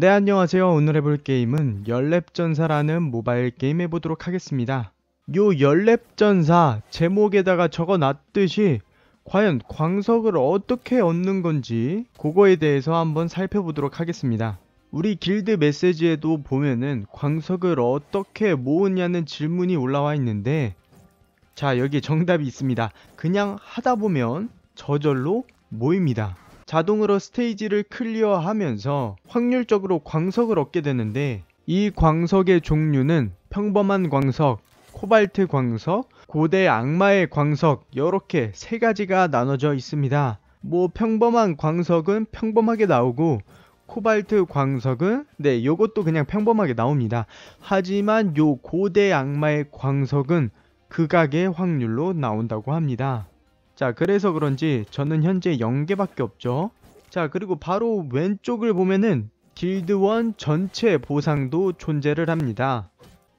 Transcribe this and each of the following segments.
네 안녕하세요. 오늘 해볼 게임은 연랩전사라는 모바일 게임 해보도록 하겠습니다. 요 연랩전사 제목에다가 적어놨듯이 과연 광석을 어떻게 얻는 건지 그거에 대해서 한번 살펴보도록 하겠습니다. 우리 길드 메시지에도 보면은 광석을 어떻게 모으냐는 질문이 올라와 있는데 자 여기 정답이 있습니다. 그냥 하다보면 저절로 모입니다 자동으로 스테이지를 클리어하면서 확률적으로 광석을 얻게 되는데 이 광석의 종류는 평범한 광석, 코발트 광석, 고대 악마의 광석 이렇게 세 가지가 나눠져 있습니다. 뭐 평범한 광석은 평범하게 나오고 코발트 광석은 네 요것도 그냥 평범하게 나옵니다. 하지만 요 고대 악마의 광석은 극악의 확률로 나온다고 합니다. 자 그래서 그런지 저는 현재 0개밖에 없죠. 자 그리고 바로 왼쪽을 보면은 길드원 전체 보상도 존재를 합니다.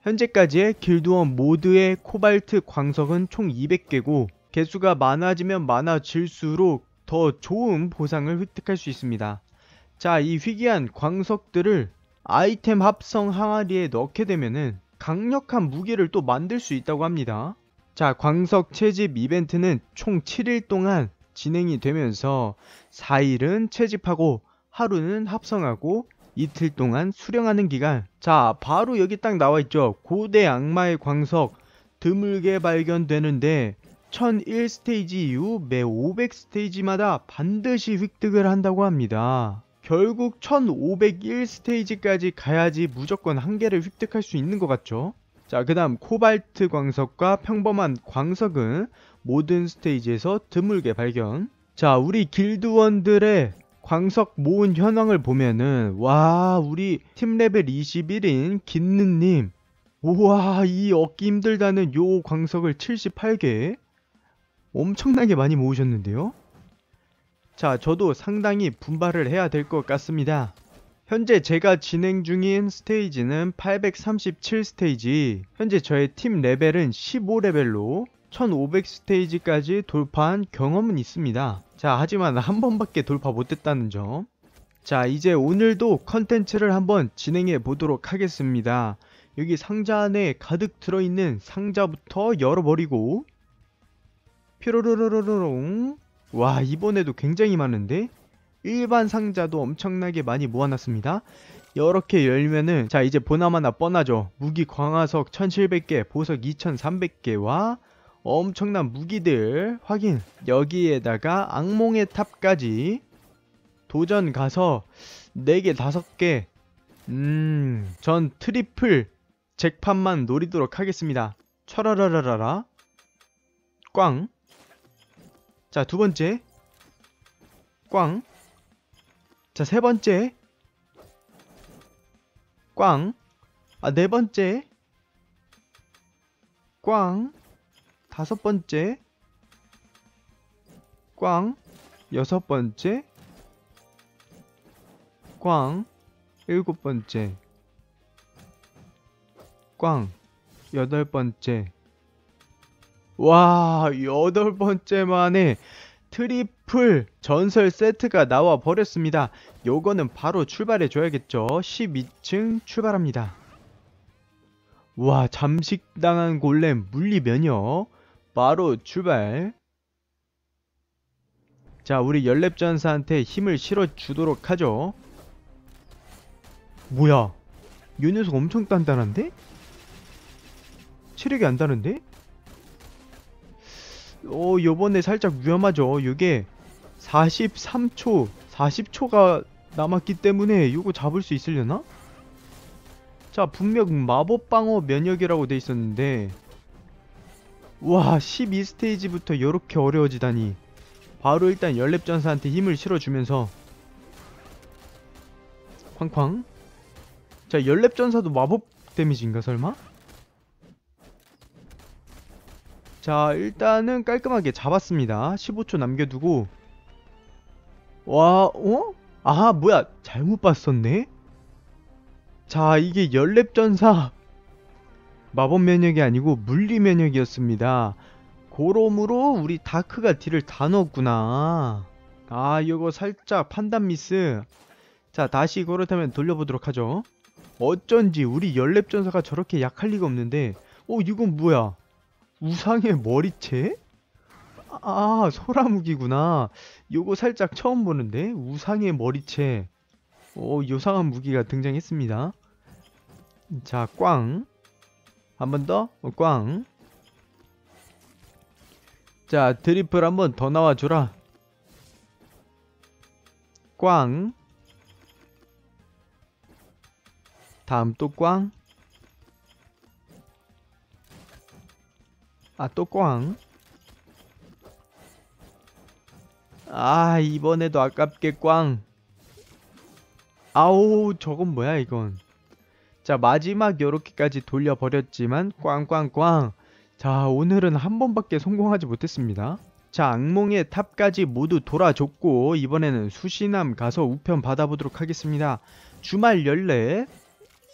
현재까지의 길드원 모드의 코발트 광석은 총 200개고 개수가 많아지면 많아질수록 더 좋은 보상을 획득할 수 있습니다. 자 이 희귀한 광석들을 아이템 합성 항아리에 넣게 되면은 강력한 무기를 또 만들 수 있다고 합니다 자, 광석 채집 이벤트는 총 7일 동안 진행이 되면서 4일은 채집하고 하루는 합성하고 이틀 동안 수령하는 기간. 자, 바로 여기 딱 나와 있죠. 고대 악마의 광석 드물게 발견되는데 1001 스테이지 이후 매 500 스테이지마다 반드시 획득을 한다고 합니다. 결국 1501 스테이지까지 가야지 무조건 한 개를 획득할 수 있는 것 같죠? 자, 그 다음 코발트 광석과 평범한 광석은 모든 스테이지에서 드물게 발견. 자, 우리 길드원들의 광석 모은 현황을 보면은 와, 우리 팀 레벨 21인 긴느님 우와, 이 얻기 힘들다는 요 광석을 78개 엄청나게 많이 모으셨는데요. 자, 저도 상당히 분발을 해야 될 것 같습니다. 현재 제가 진행 중인 스테이지는 837 스테이지 현재 저의 팀 레벨은 15레벨로 1500 스테이지까지 돌파한 경험은 있습니다. 자 하지만 한 번밖에 돌파 못했다는 점 자 이제 오늘도 컨텐츠를 한번 진행해 보도록 하겠습니다. 여기 상자 안에 가득 들어있는 상자부터 열어버리고 피로로로로롱. 와 이번에도 굉장히 많은데 일반 상자도 엄청나게 많이 모아놨습니다. 이렇게 열면은 자 이제 보나마나 뻔하죠. 무기 광화석 1700개, 보석 2300개와 엄청난 무기들 확인. 여기에다가 악몽의 탑까지 도전 가서 4개, 5개 음, 전 트리플 잭판만 노리도록 하겠습니다. 철라라라라라 꽝. 자, 두 번째. 꽝. 자, 세 번째. 꽝. 아, 네 번째. 꽝. 다섯 번째. 꽝. 여섯 번째. 꽝. 일곱 번째. 꽝. 여덟 번째. 와, 여덟 번째 만에 트리플 전설 세트가 나와 버렸습니다. 요거는 바로 출발해 줘야겠죠. 12층 출발합니다. 와 잠식당한 골렘 물리 면역 바로 출발 자 우리 연랩전사한테 힘을 실어주도록 하죠 뭐야 이 녀석 엄청 단단한데? 체력이 안 다른데? 어, 요번에 살짝 위험하죠. 이게 43초, 40초가 남았기 때문에 이거 잡을 수 있으려나? 자, 분명 마법방어 면역이라고 돼 있었는데 와, 12스테이지부터 이렇게 어려워지다니 바로 일단 연랩전사한테 힘을 실어주면서 쾅쾅 자, 연랩전사도 마법 데미지인가 설마? 자 일단은 깔끔하게 잡았습니다. 15초 남겨두고. 와 어? 아 뭐야 잘못 봤었네? 자 이게 연랩전사. 마법 면역이 아니고 물리 면역이었습니다. 고롬으로 우리 다크가 딜을 다 넣었구나. 아 이거 살짝 판단 미스. 자 다시 그렇다면 돌려보도록 하죠. 어쩐지 우리 연랩전사가 저렇게 약할 리가 없는데. 어 이건 뭐야 우상의 머리채? 아 소라무기구나. 요거 살짝 처음 보는데 우상의 머리채. 오 요상한 무기가 등장했습니다. 자 꽝. 한 번 더? 어, 꽝. 자 드리플 한 번 더 나와줘라. 꽝. 다음 또 꽝. 아, 또 꽝. 아, 이번에도 아깝게 꽝. 아우, 저건 뭐야, 이건. 자, 마지막 요렇게까지 돌려버렸지만, 꽝꽝꽝. 자, 오늘은 한 번밖에 성공하지 못했습니다. 자, 악몽의 탑까지 모두 돌아줬고, 이번에는 수신함 가서 우편 받아보도록 하겠습니다. 주말 연례,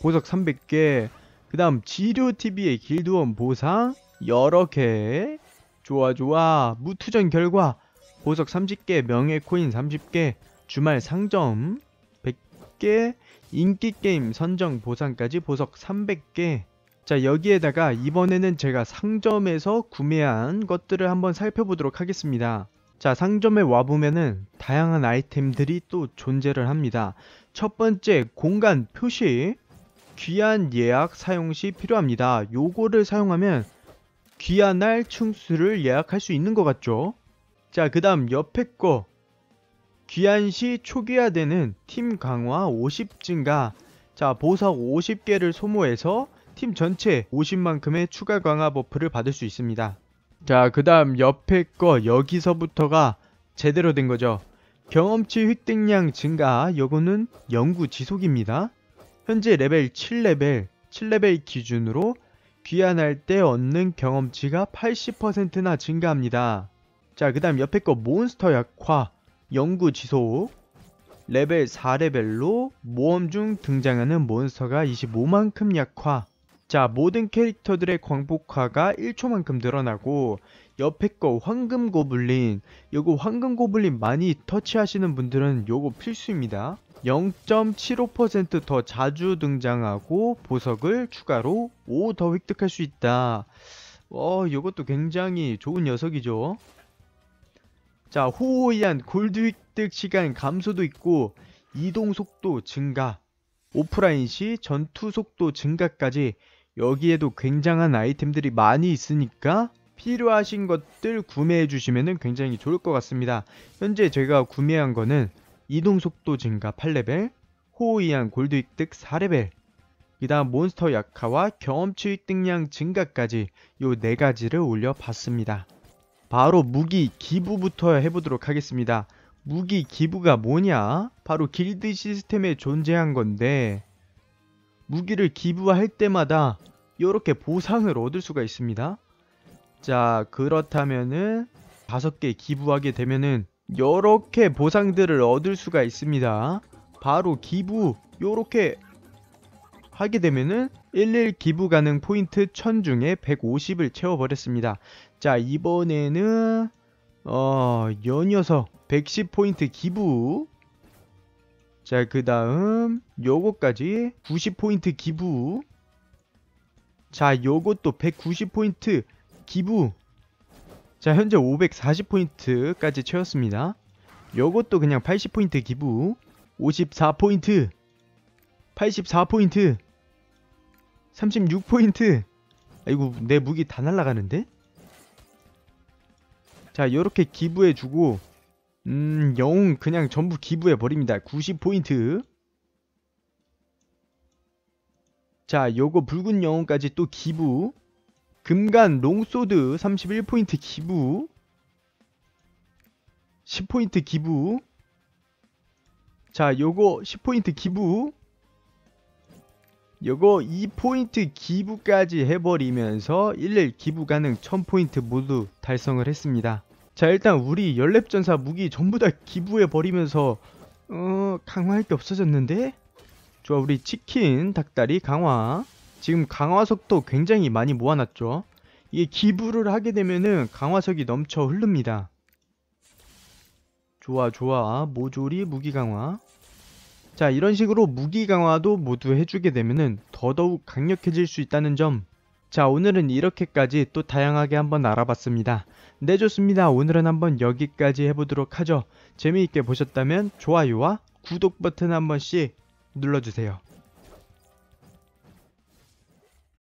보석 300개 그 다음 지료TV의 길드원 보상 여러 개. 좋아 좋아. 무투전 결과. 보석 30개 명예 코인 30개 주말 상점 100개 인기 게임 선정 보상까지 보석 300개. 자 여기에다가 이번에는 제가 상점에서 구매한 것들을 한번 살펴보도록 하겠습니다. 자 상점에 와보면은 다양한 아이템들이 또 존재를 합니다. 첫 번째 공간 표시. 귀한 예약 사용 시 필요합니다. 요거를 사용하면 귀한 날 충수를 예약할 수 있는 것 같죠? 자, 그 다음 옆에 거. 귀한 시 초기화되는 팀 강화 50 증가. 자, 보석 50개를 소모해서 팀 전체 50만큼의 추가 강화 버프를 받을 수 있습니다. 자, 그 다음 옆에 거 여기서부터가 제대로 된 거죠. 경험치 획득량 증가, 요거는 연구 지속입니다. 현재 레벨 7레벨, 7레벨 기준으로 귀환할 때 얻는 경험치가 80%나 증가합니다. 자, 그 다음 옆에 거 몬스터 약화, 연구 지속, 레벨 4레벨로 모험 중 등장하는 몬스터가 25만큼 약화. 자, 모든 캐릭터들의 광폭화가 1초만큼 늘어나고 옆에 거 황금 고블린, 요거 황금 고블린 많이 터치하시는 분들은 요거 필수입니다. 0.75%더 자주 등장하고 보석을 추가로 5 더 획득할 수 있다. 어, 이것도 굉장히 좋은 녀석이죠. 자, 호호이한 골드 획득 시간 감소도 있고 이동 속도 증가, 오프라인 시 전투 속도 증가까지 여기에도 굉장한 아이템들이 많이 있으니까 필요하신 것들 구매해 주시면 굉장히 좋을 것 같습니다. 현재 제가 구매한 거는 이동속도 증가 8레벨, 호우이한 골드 획득 4레벨, 그 다음 몬스터 약화와 경험치 획득량 증가까지 요 네가지를 올려봤습니다. 바로 무기 기부부터 해보도록 하겠습니다. 무기 기부가 뭐냐? 바로 길드 시스템에 존재한 건데 무기를 기부할 때마다 이렇게 보상을 얻을 수가 있습니다. 자 그렇다면은 다섯 개 기부하게 되면은 이렇게 보상들을 얻을 수가 있습니다. 바로 기부 요렇게 하게 되면은 11 기부 가능 포인트 1000 중에 150을 채워버렸습니다. 자 이번에는 어 연이어서 110포인트 기부 자 그 다음 요거까지 90포인트 기부 자 요것도 190포인트 기부. 자 현재 540포인트까지 채웠습니다. 요것도 그냥 80포인트 기부. 54포인트. 84포인트. 36포인트. 아이고 내 무기 다 날라가는데? 자 요렇게 기부해주고 음 영웅 그냥 전부 기부해버립니다. 90포인트. 자 요거 붉은 영웅까지 또 기부 금간 롱소드 31포인트 기부. 10포인트 기부. 자 요거 10포인트 기부. 요거 2포인트 기부까지 해버리면서 11 기부 가능 1000포인트 모두 달성을 했습니다. 자 일단 우리 연랩전사 무기 전부 다 기부해버리면서 어 강화할 게 없어졌는데? 좋아 우리 치킨 닭다리 강화 지금 강화석도 굉장히 많이 모아놨죠. 이게 기부를 하게 되면은 강화석이 넘쳐 흐릅니다. 좋아 좋아 모조리 무기 강화 자, 이런 식으로 무기 강화도 모두 해주게 되면은 더더욱 강력해질 수 있다는 점. 자, 오늘은 이렇게까지 또 다양하게 한번 알아봤습니다. 네, 좋습니다. 오늘은 한번 여기까지 해보도록 하죠. 재미있게 보셨다면 좋아요와 구독 버튼 한 번씩 눌러주세요.